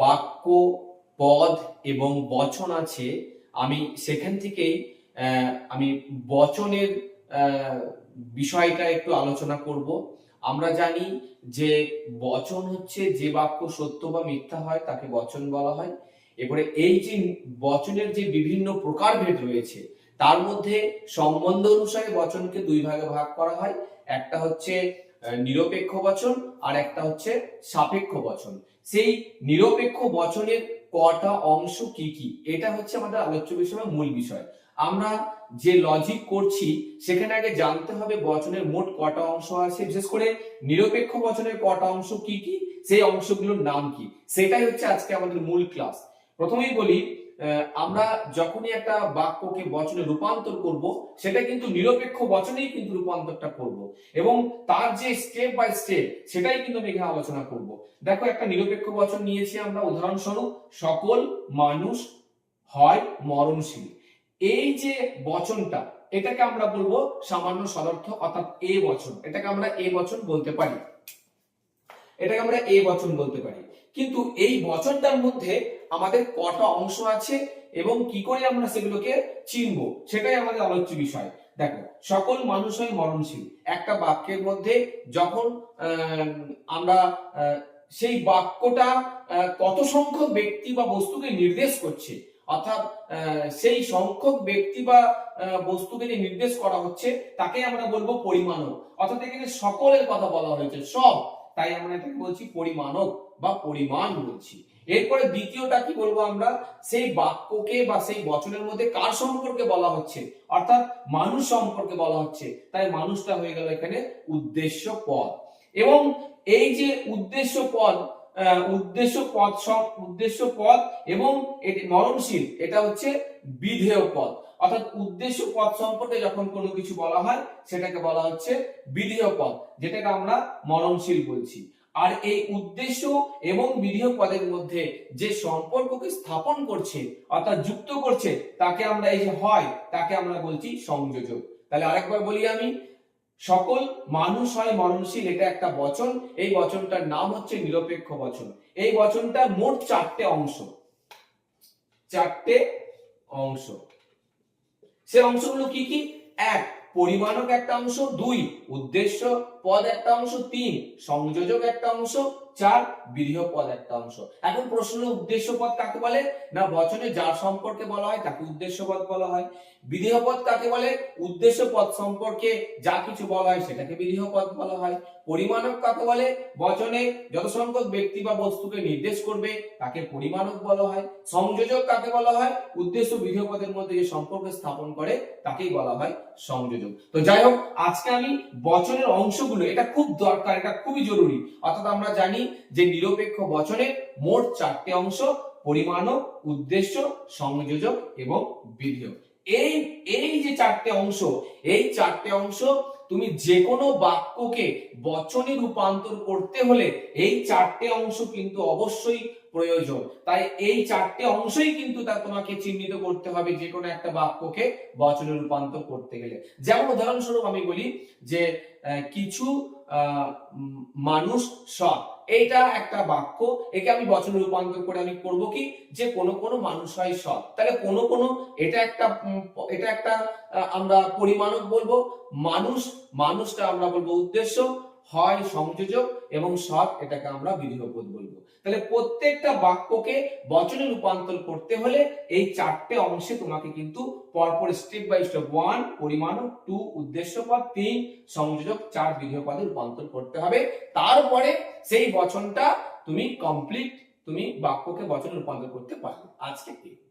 বাক্য, পদ এবং বচন আছে, আমি সেখান থেকেই আমি বচনের বিষয়টা একটু আলোচনা করব। আমরা জানি যে বচন হচ্ছে যে বাক্য সত্য বা মিথ্যা হয়, তাকে বচন বলা হয়। এবারে এই যে বচনের যে বিভিন্ন প্রকারভেদ রয়েছে, তার মধ্যে সম্বন্ধ অনুসারে বচনকে দুই ভাগে ভাগ করা হয়। একটা হচ্ছে নিরপেক্ষ বচন, আর একটা হচ্ছে সাপেক্ষ বচন। সেই নিরপেক্ষ বচনের কটা অংশ কি কি? এটা হচ্ছে আমাদের আলোচ্য বিষয় মূল বিষয়। আমরা যে লজিক করছি, সেখানে আগে জানতে হবে বচনের মোট কটা অংশ আছে। বিশেষ করে নিরপেক্ষ বচনের কটা অংশ কি কি? সেই অংশগুলোর নাম কি? সেটাই হচ্ছে আজকে আমাদের মূল ক্লাস প্রথমেই বলি আমরা যখনই একটা বাক্যকে বচনে রূপান্তর করব, সেটা কিন্তু নিরপেক্ষ বচনেই কিন্তু রূপান্তরটা করব। এবং তার যে স্টেপ বাই স্টেপ সেটাই কিন্তু আমি এখানে আলোচনা করব। দেখো, একটা নিরপেক্ষ বচন নিয়েছি আমরা। উদাহরণস্বরূপ, সকল মানুষ হয় মরণশীল। এই যে বচনটা, এটাকে আমরা বলব সামান্য সদর্থক অর্থাৎ এ বচন। এটাকে আমরা এ বচন বলতে পারি। এটাকে আমরা এ বচন বলতে পারি। কিন্তু এই বচনটার মধ্যে আমাদের কটা অংশ আছে এবং কি করে আমরা সেগুলোকে চিনবো? সেটাই আমাদের আলোচ্য বিষয়। দেখো, সকল মানুষই মরণশীল। একটা বাক্যের মধ্যে যখন আমরা সেই বাক্যটা কত সংখ্যক ব্যক্তি বা বস্তুকে নির্দেশ করছে, অর্থাৎ সেই সংখ্যক ব্যক্তি বা বস্তুকে যে নির্দেশ করা হচ্ছে তাকে আমরা বলব পরিমাণক। অর্থাৎ এখানে সকলের কথা বলা হয়েছে, সব। তাই আমরা এটাকে বলছি পরিমাণক বা পরিমাণ বলছি। এরপরে দ্বিতীয়টা কি বলব আমরা? সেই বাক্যকে বা সেই বচনের মধ্যে কার সম্পর্কে বলা হচ্ছে? অর্থাৎ মানুষ সম্পর্কে বলা হচ্ছে। তাই মানুষটা হয়ে গেল এখানে উদ্দেশ্য পদ। এবং এই যে উদ্দেশ্য পদ উদ্দেশ্য পদ সম- উদ্দেশ্য পদ এবং এটি মরণশীল এটা হচ্ছে বিধেয় পদ। অর্থাৎ উদ্দেশ্য পদ সম্পর্কে যখন কোনো কিছু বলা হয়, সেটাকে বলা হচ্ছে বিধেয় পদ, যেটাকে আমরা মরণশীল বলছি। আর এই উদ্দেশ্য এবং বিধেয় পদের মধ্যে যে সম্পর্ককে স্থাপন করছে, অর্থাৎ যুক্ত করছে, তাকে আমরা এই যে হয়, তাকে আমরা বলছি সংযোজক। তাহলে আরেকবার বলি আমি, সকল মানুষ হয় মরণশীল, এটা একটা বচন। এই বচনটার নাম হচ্ছে নিরপেক্ষ বচন। এই বচনটা মোট চারটে অংশ। চারটে অংশ। সে অংশগুলো কি কি? এক, পরিমাণক একটা অংশ। দুই, উদ্দেশ্য। পদ একটা অংশ, তিন। সংযোজক একটা অংশ, চার বিধেয় পদ একটা অংশ। এখন প্রশ্ন উদ্দেশ্য পদ কাকে বলে? না, বচনে যার সম্পর্কে বলা হয় তাকে উদ্দেশ্য পদ বলা হয়। বিধেয় পদ কাকে বলে? উদ্দেশ্য পদ সম্পর্কে যা কিছু বলা হয় সেটাকে বিধেয় পদ বলা হয়। পরিমাণক কাকে বলে? বচনে যত সংখ্যক ব্যক্তি বা বস্তুকে নির্দেশ করবে, তাকে পরিমাণক বলা হয়। সংযোজক কাকে বলা হয়? উদ্দেশ্য বিধেয় পদের মধ্যে যে সম্পর্ক স্থাপন করে, তাকেই বলা হয় সংযোজক। তো যাই হোক, আজকে আমি বচনের অংশগুলো এটা খুব দরকার, এটা খুবই জরুরি। অর্থাৎ আমরা জানি যে নিরপেক্ষ বচনের মোট চারটে অংশ, পরিমাণক, উদ্দেশ্য, সংযোজক এবং বিধেয় এই এই যে চারটে অংশ, এই চারটে অংশ তুমি যে কোনো বাক্যকে বচনে রূপান্তর করতে হলে এই চারটে অংশ কিন্তু অবশ্যই প্রয়োজন। তাই এই চারটে অংশই কিন্তু তা তোমাকে চিহ্নিত করতে হবে যে কোনো একটা বাক্যকে বচনে রূপান্তর করতে গেলে। যেমন উদাহরণস্বরূপ আমি বলি যে কিছু মানুষ সৎ। এইটা একটা বাক্য। একে আমি বচনে রূপান্তর করে আমি করব কি? যে কোনো কোনো মানুষ হয় সৎ। তাহলে কোনো কোনো, এটা একটা এটা একটা আমরা পরিমাণক বলব। মানুষ, মানুষটা আমরা বলব উদ্দেশ্য। হয় সংযোজক এবং সৎ, এটাকে আমরা বিধিপদ বলব। তাহলে প্রত্যেকটা বাক্যকে বচনে রূপান্তর করতে হলে এই চারটে অংশে তোমাকে কিন্তু পরপর স্টেপ বাই স্টেপ ওয়ান পরিমাণক টু উদ্দেশ্য পদ তিন সংযোজক, চার, বিধেয় পদে রূপান্তর করতে হবে। তারপরে সেই বচনটা তুমি কমপ্লিট তুমি বাক্যকে বচনে রূপান্তর করতে পারবে আজকে এই।